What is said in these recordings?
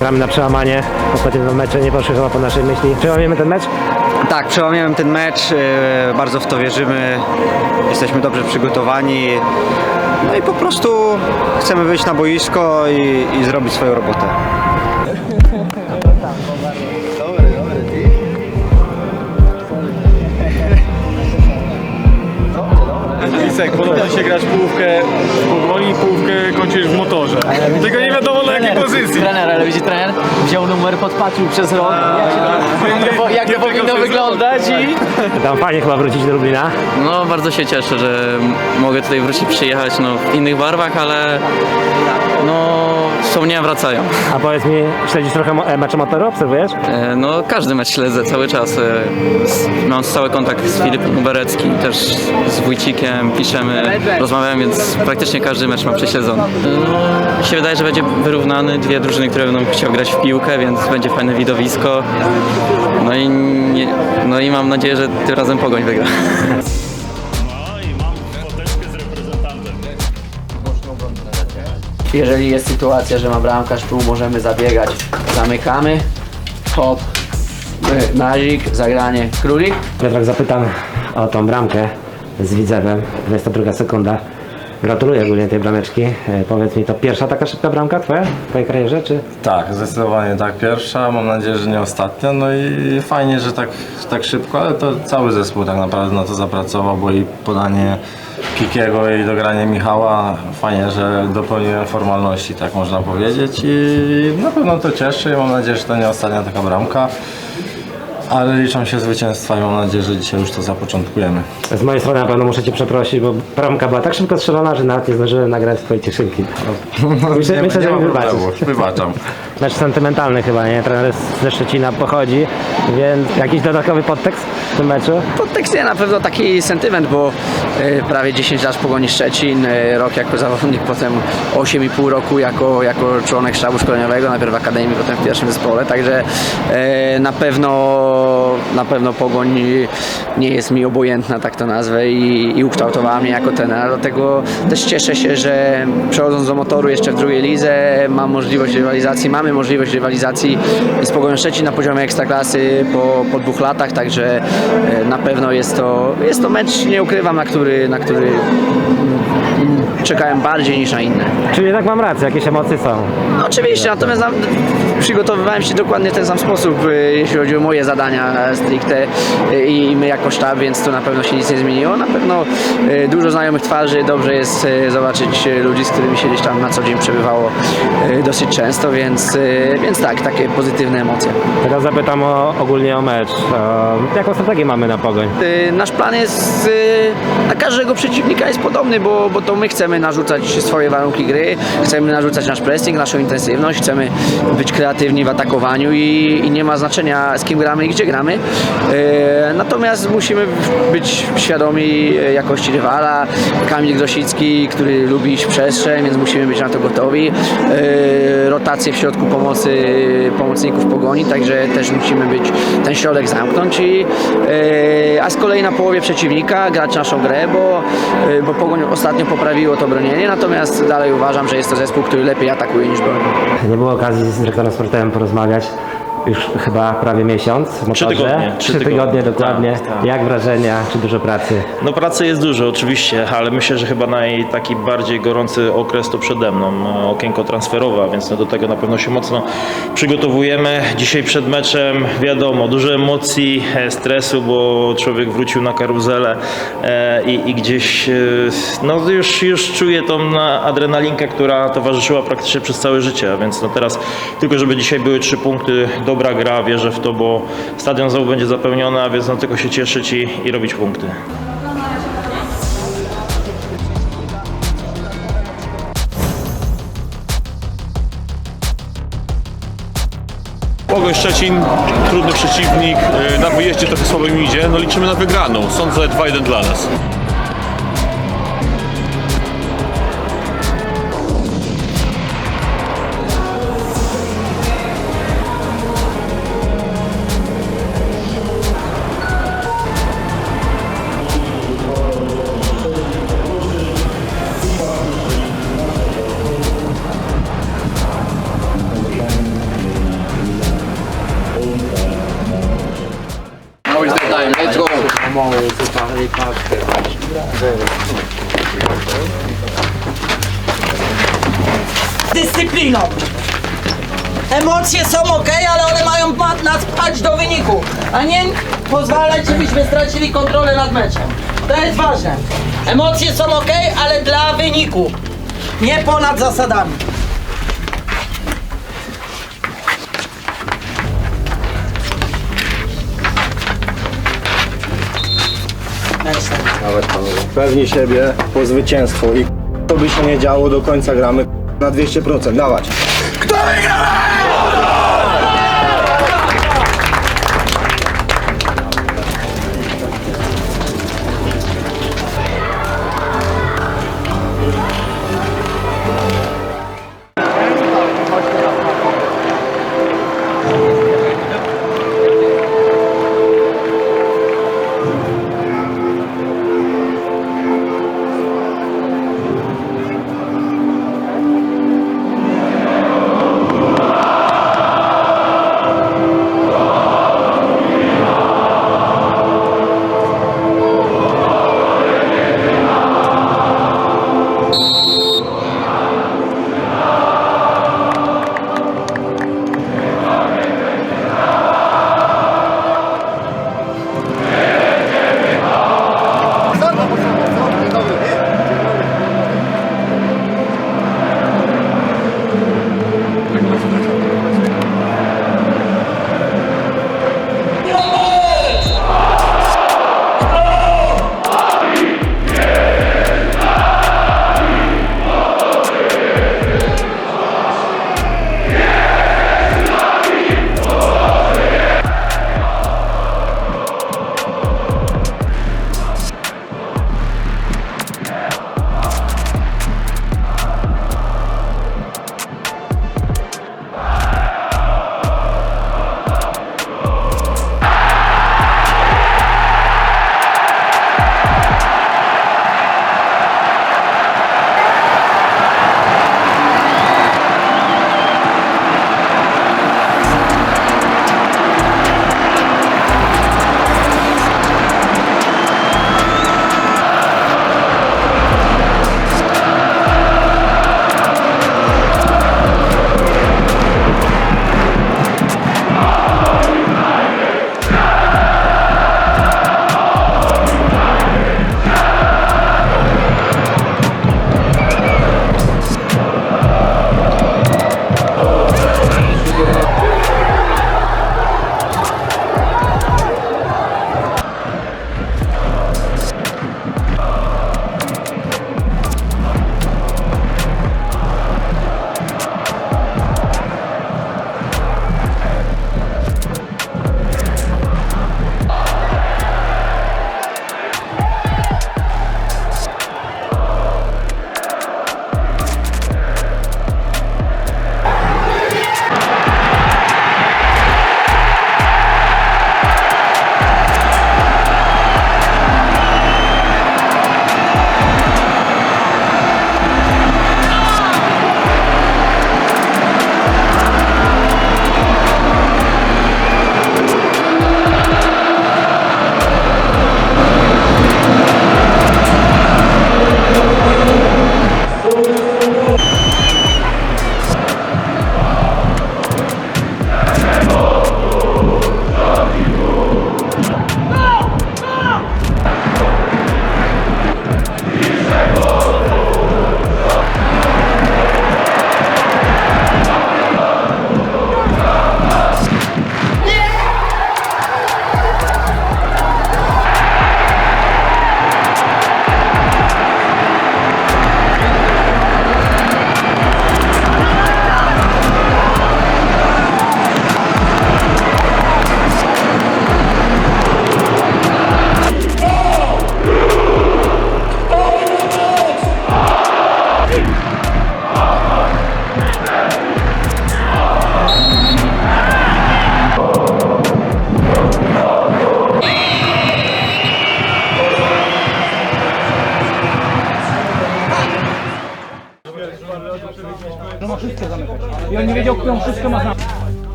Gramy na przełamanie. Ostatnie dwa mecze nie poszły chyba po naszej myśli. Przełamiemy ten mecz? Tak, przełamiemy ten mecz, e, bardzo w to wierzymy, jesteśmy dobrze przygotowani. No i po prostu chcemy wyjść na boisko i, i zrobić swoją robotę. Lisek, podoba ci się grać połówkę w powoli, połówkę kończysz Tylko nie wiadomo na jakiej pozycji. Trener, ale widzi trener, wziął numer, podpatrzył przez rok, jak to, jak to Nie tylko powinno wyglądać i... Tam fajnie chyba wrócić do Lublina. No bardzo się cieszę, że mogę tutaj wrócić, przyjechać no, w innych barwach, ale no wspomnienia wracają. A powiedz mi, śledzisz trochę mo- e, mecze motoru? Obserwujesz? E, No każdy mecz śledzę cały czas. E, s- Mam stały kontakt z Filipem Ubereckim, też z Wójcikiem, piszemy, rozmawiamy, więc praktycznie każdy mecz mam prześledzony. No, mi się wydaje, że będzie wyrównany, dwie drużyny, które będą chciały grać w piłkę, więc będzie fajne widowisko. No i, nie, no i mam nadzieję, że tym razem Pogoń wygra. Jeżeli jest sytuacja, że ma bramkarz tu, możemy zabiegać. Zamykamy, hop, nazik, zagranie, królik. Piotrek, zapytam o tą bramkę z Widzewem. 22 sekunda. Gratuluję ogólnie tej brameczki. E, Powiedz mi, to pierwsza taka szybka bramka twoja w twojej karierze, czy? Tak, zdecydowanie tak pierwsza, mam nadzieję, że nie ostatnia. No i fajnie, że tak, tak szybko, ale to cały zespół tak naprawdę na to zapracował, bo i podanie Kikiego i dogranie Michała, fajnie, że dopełniłem formalności, tak można powiedzieć i na pewno to cieszy. Mam nadzieję, że to nie ostatnia taka bramka. Ale liczą się zwycięstwa i mam nadzieję, że dzisiaj już to zapoczątkujemy. Z mojej strony na pewno muszę cię przeprosić, bo bramka była tak szybko strzelona, że nawet nie zdążyłem nagrać swojej cieszynki. Myślę, nie, myślę nie że ma mi wybaczysz. problemu, wybaczam. Mecz sentymentalny chyba, nie? Trener ze Szczecina pochodzi, więc jakiś dodatkowy podtekst w tym meczu? Podtekst nie, na pewno taki sentyment, bo y, prawie 10 lat Pogoni Szczecin, y, rok jako zawodnik, potem 8,5 roku jako, jako członek sztabu szkoleniowego, najpierw w Akademii, potem w pierwszym zespole, także y, na pewno na pewno Pogoń nie jest mi obojętna, tak to nazwę i, i ukształtowała mnie jako trenera, dlatego też cieszę się, że przechodząc do motoru jeszcze w drugiej lidze mam możliwość rywalizacji, mamy możliwość rywalizacji z Pogonią Szczecin na poziomie ekstraklasy po, po dwóch latach, także e, na pewno jest to, jest to mecz, nie ukrywam, na który, na który czekałem bardziej niż na inne. Czyli jednak mam rację, jakieś emocje są. No, oczywiście, natomiast na, przygotowywałem się dokładnie w ten sam sposób, e, jeśli chodzi o moje zadania e, stricte e, i my jako sztab, więc to na pewno się nic nie zmieniło. Na pewno e, dużo znajomych twarzy, dobrze jest zobaczyć ludzi, z którymi się gdzieś tam na co dzień przebywało dosyć często, więc, więc tak, takie pozytywne emocje. Teraz zapytam o, ogólnie o mecz. E, jaką strategię mamy na pogoń? Y, Nasz plan jest y, każdego przeciwnika jest podobny, bo, bo to my chcemy narzucać swoje warunki gry, chcemy narzucać nasz pressing, naszą intensywność, chcemy być kreatywni w atakowaniu i, i nie ma znaczenia z kim gramy i gdzie gramy. Y, Natomiast musimy być świadomi y, jakości rywala. Kamil Grosicki, który lubi iść w przestrzeń, więc musimy być na to gotowi. Y, Rotacje w środku pomocy pomocników pogoni, także też musimy być ten środek zamknąć i e, a z kolei na połowie przeciwnika grać naszą grę, bo, e, bo Pogoń ostatnio poprawiło to bronienie, natomiast dalej uważam, że jest to zespół, który lepiej atakuje niż broni. Nie było okazji z dyrektorem sportowym porozmawiać. Już chyba prawie miesiąc. w Trzy motorze. tygodnie, Trzy trzy tygodnie tygodnie, dokładnie. tak, tak. Jak wrażenia? Czy dużo pracy? No pracy jest dużo oczywiście, ale myślę, że chyba naj taki bardziej gorący okres to przede mną, okienko transferowe, więc no do tego na pewno się mocno przygotowujemy. Dzisiaj przed meczem wiadomo, dużo emocji, e, stresu, bo człowiek wrócił na karuzelę e, i, i gdzieś e, no już, już czuję tą na- adrenalinkę, która towarzyszyła praktycznie przez całe życie, więc no teraz tylko żeby dzisiaj były trzy punkty, dobra gra, wierzę w to, bo stadion znowu będzie zapełniony, a więc no tylko się cieszyć i, i robić punkty. Pogoń Szczecin, trudny przeciwnik, y, na wyjeździe trochę słabo im idzie, no liczymy na wygraną. Sądzę 2-1 dla nas. Emocje są ok, ale one mają ma- nas pchać do wyniku, a nie pozwalać, żebyśmy stracili kontrolę nad meczem. To jest ważne. Emocje są ok, ale dla wyniku, nie ponad zasadami. Nawet panowie. Pewni siebie po zwycięstwo i to by się nie działo, do końca gramy na 200%. Dawać. Tak, tak,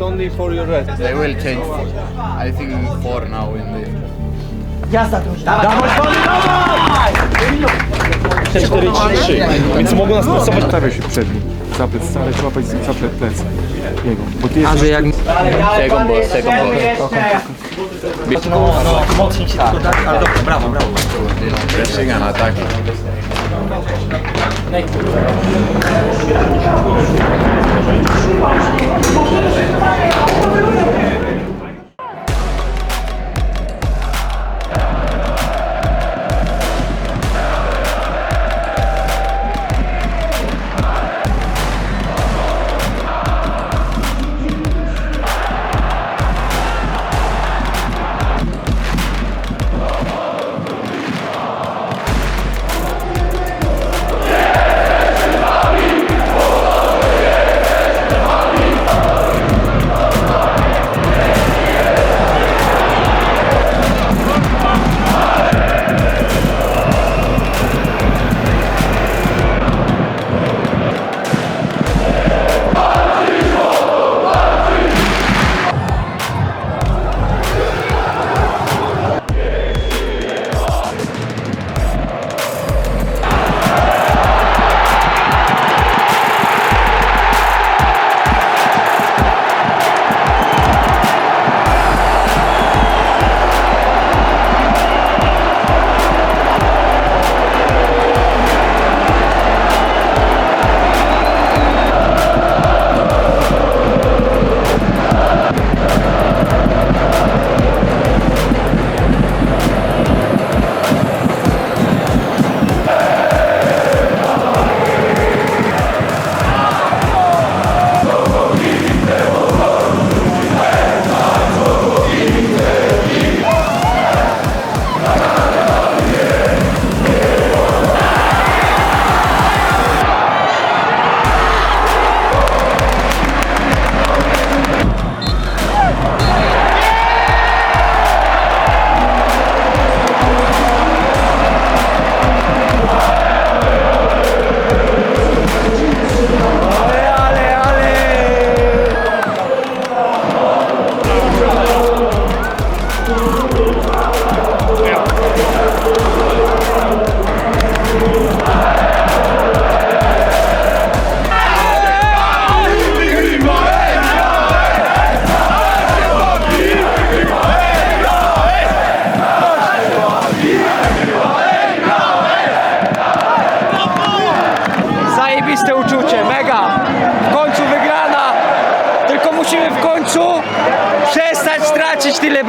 but only for your rest. They will change. I think four now in the. Jazda drużyna. 4-3-3. Więc mogą nas stresować. Stawia się przed nim. Zaplet, staraj się łapać zaplet plecy. Jego. Bo ty jesteś... jak Second ball, second ball. Pressing and attacking. Thank you.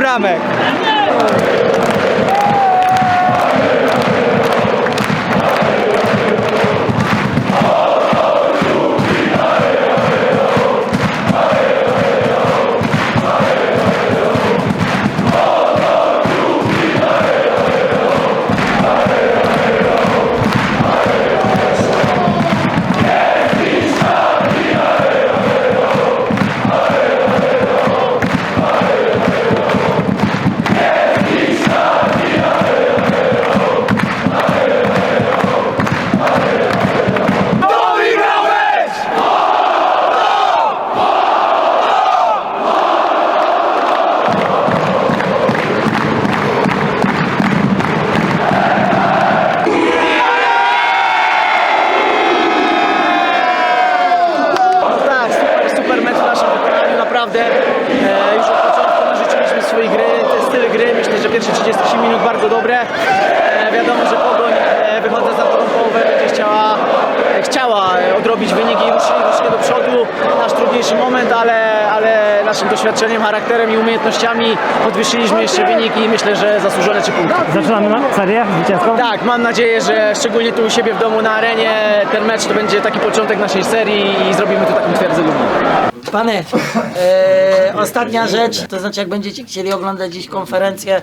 Bramek. Umiejętnościami podwyższyliśmy jeszcze wynik i myślę, że zasłużone trzy punkty. Zaczynamy na serię zwycięską? Tak, mam nadzieję, że szczególnie tu u siebie w domu na arenie ten mecz to będzie taki początek naszej serii i zrobimy tu taką twierdzę. Panie, e, ostatnia rzecz, to znaczy jak będziecie chcieli oglądać dziś konferencję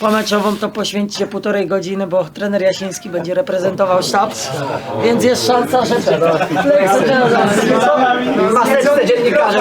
pomeczową, to poświęćcie półtorej godziny, bo trener Jasiński będzie reprezentował sztab, więc jest szansa, że... Maseczce dziennikarze.